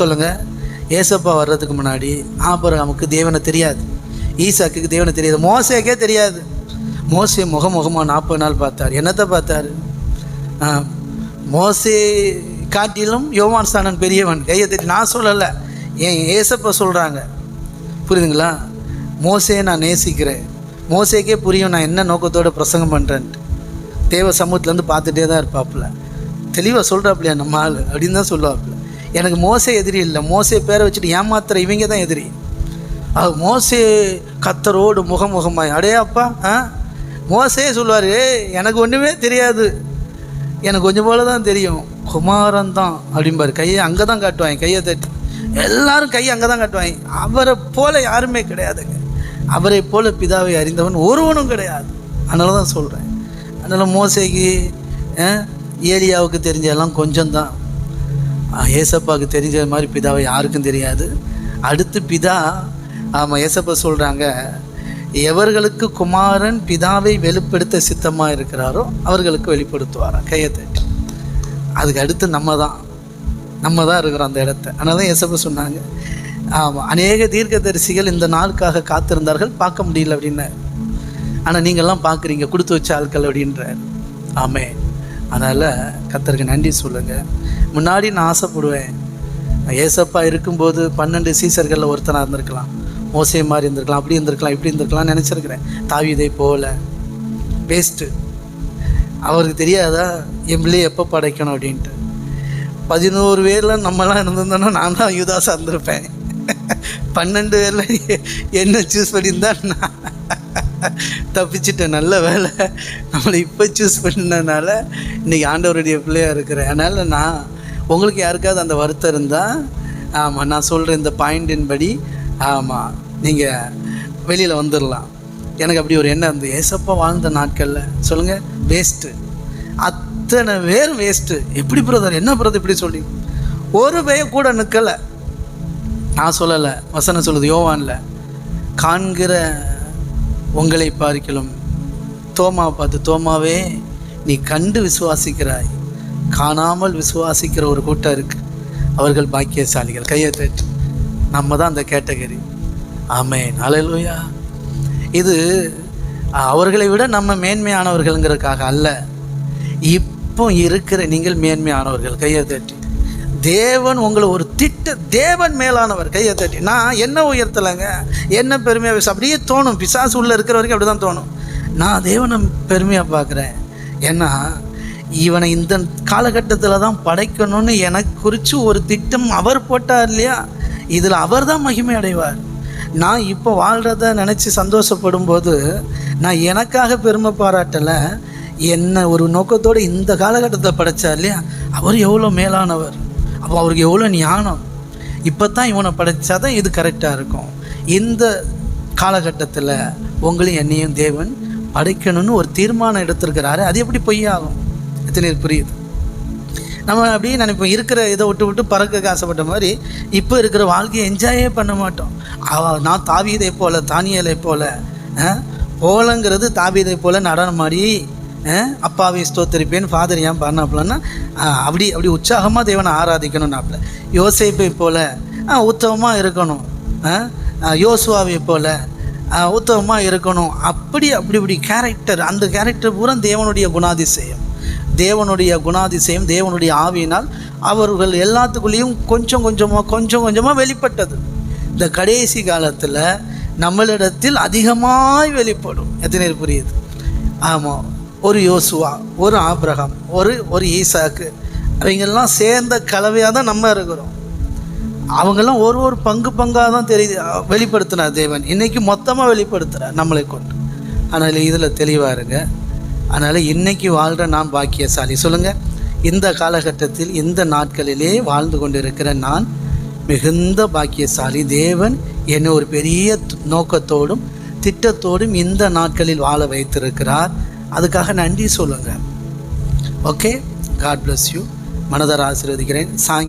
சொல்லுங்கள் ஏசப்பா வர்றதுக்கு முன்னாடி ஆபரகாமுக்கு தேவனை தெரியாது. ஈசாக்குக்கு தேவனை தெரியாது. மோசேக்கே தெரியாது. மோசே முகமுகமாக நாற்பது நாள் பார்த்தார். என்னத்தை பார்த்தாரு? மோசே காட்டிலும் யோவான் ஸ்தானன் பெரியவன். கையை தட்டி நான் சொல்லலை. என் ஏசப்பா சொல்கிறாங்க புரியுதுங்களா? மோசே நான் நேசிக்கிறேன். மோசேக்கே புரியும் நான் என்ன நோக்கத்தோடு பிரசங்கம் பண்ணுறேன்ட்டு தேவ சமூகத்துலேருந்து பார்த்துட்டே தான் இருப்பாப்புல. தெளிவாக சொல்கிறாப்புலையா நம்ம ஆள்? அப்படின்னு தான் சொல்லுவாப்புல. எனக்கு மோசே எதிரி இல்லை. மோசே பேரை வச்சுட்டு ஏமாத்துற இவங்க தான் எதிரி. அது மோசே கத்தரோடு முகமுகமாய். அடே அப்பா ஆ? மோசே சொல்லுவார் எனக்கு ஒன்றுமே தெரியாது. எனக்கு கொஞ்சம் போல தான் தெரியும். குமாரன் தான் அப்படிம்பார். கையை அங்கே தான் காட்டுவாங்க கையை தட்டி. எல்லாரும் கையை அங்கே தான் காட்டுவாங்க. அவரை போல யாருமே கிடையாதுங்க. அவரை போல பிதாவை அறிந்தவன் ஒருவனும் கிடையாது. அதனால தான் சொல்கிறேன் அதனால் மோசைக்கு ஆ, தெரிஞ்ச எல்லாம் கொஞ்சம் தான் ஏசப்பாவுக்கு தெரிஞ்ச மாதிரி பிதாவை யாருக்கும் தெரியாது. அடுத்து பிதா ஆமாம் ஏசப்பா சொல்கிறாங்க எவர்களுக்கு குமாரன் பிதாவை வெளிப்படுத்த சித்தமாக இருக்கிறாரோ அவர்களுக்கு வெளிப்படுத்துவாராம் கையை தட்டி. அதுக்கு அடுத்து நம்ம தான் நம்ம தான் இருக்கிறோம் அந்த இடத்த. ஆனால் தான் ஏசப்பா சொன்னாங்க ஆமாம் அநேக தீர்க்கதரிசிகள் இந்த நாளுக்காக காத்திருந்தார்கள் பார்க்க முடியல அப்படின்னு ஆனால் நீங்கள்லாம் பார்க்குறீங்க கொடுத்து வச்ச ஆட்கள் அப்படின்றார். ஆமே அதனால் கத்தருக்கு நன்றி சொல்லுங்கள் முன்னாடி நான் ஆசைப்படுவேன். ஏசப்பா இருக்கும்போது பன்னெண்டு சீசர்களில் ஒருத்தனாக இருந்திருக்கலாம். மோசே மாதிரி இருந்திருக்கலாம் அப்படி இருந்திருக்கலாம் இப்படி இருந்திருக்கலாம் நினச்சிருக்கிறேன். தாவிதை போல. வேஸ்ட்டு அவருக்கு தெரியாதா? என் எப்போ படைக்கணும் அப்படின்ட்டு. பதினோரு பேரில் நம்மலாம் இருந்திருந்தோன்னா நான் தான் யுதாஸாக இருந்திருப்பேன். பன்னெண்டு பேரில் என்ன சூஸ் பண்ணியிருந்தா நான் தப்பிச்சிட்டேன் நல்ல வேலை. நம்மளை இப்போ சூஸ் பண்ணனால இன்றைக்கி ஆண்டவருடைய பிள்ளையாக இருக்கிறேன். அதனால் நான் உங்களுக்கு யாருக்காவது அந்த வருத்தம் இருந்தால் ஆமாம் நான் சொல்கிற இந்த பாயிண்டின் படி ஆமாம் நீங்கள் வெளியில் வந்துடலாம் எனக்கு அப்படி ஒரு எண்ணம் இருந்தது. ஏசப்பா வாழ்ந்த நாட்களில் சொல்லுங்கள் வேஸ்ட்டு அத்தனை பேர் வேஸ்ட்டு எப்படி பிரதர் என்ன பிரதர் இப்படி சொல்லி? ஒரு பையன் கூட நிற்கலை நான் சொல்லலை வசனம் சொல்லுது யோவான்ல காண்கிற உங்களை பார்க்கலாம். தோமா பார்த்து தோமாவே நீ கண்டு விசுவாசிக்கிறாய். காணாமல் விசுவாசிக்கிற ஒரு கூட்டம் இருக்கு. அவர்கள் பாக்கியசாலிகள். கையை தட்டு நம்ம தான் அந்த கேட்டகரி. ஆமேன். அலையலுயா இது அவர்களை விட நம்ம மேன்மையானவர்கள்ங்கிறதுக்காக அல்ல. இப்போ இருக்கிற நீங்கள் மேன்மையானவர்கள். கையை தட்டி தேவன் உங்களை ஒரு திட்ட தேவன் மேலானவர் கையை தட்டி. நான் என்ன உயர்த்தலைங்க? என்ன பெருமையாக பேச அப்படியே தோணும். பிசாசு உள்ளே இருக்கிற வரைக்கும் அப்படி தான் தோணும். நான் தேவனை பெருமையாக பார்க்குறேன். ஏன்னா இவனை இந்த காலகட்டத்தில் தான் படைக்கணும்னு எனக்கு குறித்து ஒரு திட்டம் அவர் போட்டார் இல்லையா? இதில் அவர் தான் மகிமை அடைவார். நான் இப்போ வாழ்கிறத நினச்சி சந்தோஷப்படும் போது நான் எனக்காக பெருமை பாராட்டலை. என்ன ஒரு நோக்கத்தோடு இந்த காலகட்டத்தில் படைச்சார் இல்லையா? அவர் எவ்வளோ மேலானவர். அப்போ அவருக்கு எவ்வளோ ஞானம் இப்போ தான் இவனை படைத்தா தான் இது கரெக்டாக இருக்கும். இந்த காலகட்டத்தில் உங்களையும் என்னையும் தேவன் படைக்கணும்னு ஒரு தீர்மானம் எடுத்திருக்கிறாரு. அது எப்படி பொய்யாகும்? எத்தனை புரியுது? நம்ம அப்படியே நினைப்போம் இருக்கிற இதை விட்டு விட்டு பறக்க ஆசைப்பட்ட மாதிரி இப்போ இருக்கிற வாழ்க்கையை என்ஜாயே பண்ண மாட்டோம். நான் தாவியதை போல தானியலை போல போலங்கிறது தாவியதை போல நடனம் ஆடி அப்பாவை ஸ்தோத்தரிப்பேன் ஃபாதர் ஏன் பாடினாப்புலன்னா அப்படி அப்படி உற்சாகமாக தேவனை ஆராதிக்கணும்னாப்புல யோசேப்பை போல் உத்தமமாக இருக்கணும் யோசுவாவை போல் உத்தமமாக இருக்கணும் அப்படி அப்படி இப்படி கேரக்டர் அந்த கேரக்டர் பூரா தேவனுடைய குணாதிசயம் தேவனுடைய குணாதிசயம் தேவனுடைய ஆவியினால் அவர்கள் எல்லாத்துக்குள்ளேயும் கொஞ்சம் கொஞ்சமாக கொஞ்சம் கொஞ்சமாக வெளிப்பட்டது இந்த கடைசி காலத்தில் நம்மளிடத்தில் அதிகமாய் வெளிப்படும் எத்தனை புரியுது ஆமாம் ஒரு யோசுவா ஒரு ஆப்ரஹாம் ஒரு ஒரு ஈசாக்கு. அவங்கெல்லாம் சேர்ந்த கலவையாக தான் நம்ம இருக்கிறோம். அவங்கெல்லாம் ஒரு ஒரு பங்கு பங்காக தான் தெரியுது. வெளிப்படுத்தினார் தேவன். இன்னைக்கு மொத்தமாக வெளிப்படுத்துகிறார் நம்மளை கொண்டு. அதனால் இதில் தெளிவாக இருங்க. அதனால் இன்னைக்கு வாழ்கிற நான் பாக்கியசாலி. சொல்லுங்கள் இந்த காலகட்டத்தில் இந்த நாட்களிலே வாழ்ந்து கொண்டிருக்கிற நான் மிகுந்த பாக்கியசாலி. தேவன் என்னை ஒரு பெரிய நோக்கத்தோடும் திட்டத்தோடும் இந்த நாட்களில் வாழ வைத்திருக்கிறார். அதுக்காக நன்றி சொல்லுங்கள் ஓகே காட் பிளஸ் யூ மனதர் ஆசீர்வதிக்கிறேன். சாய்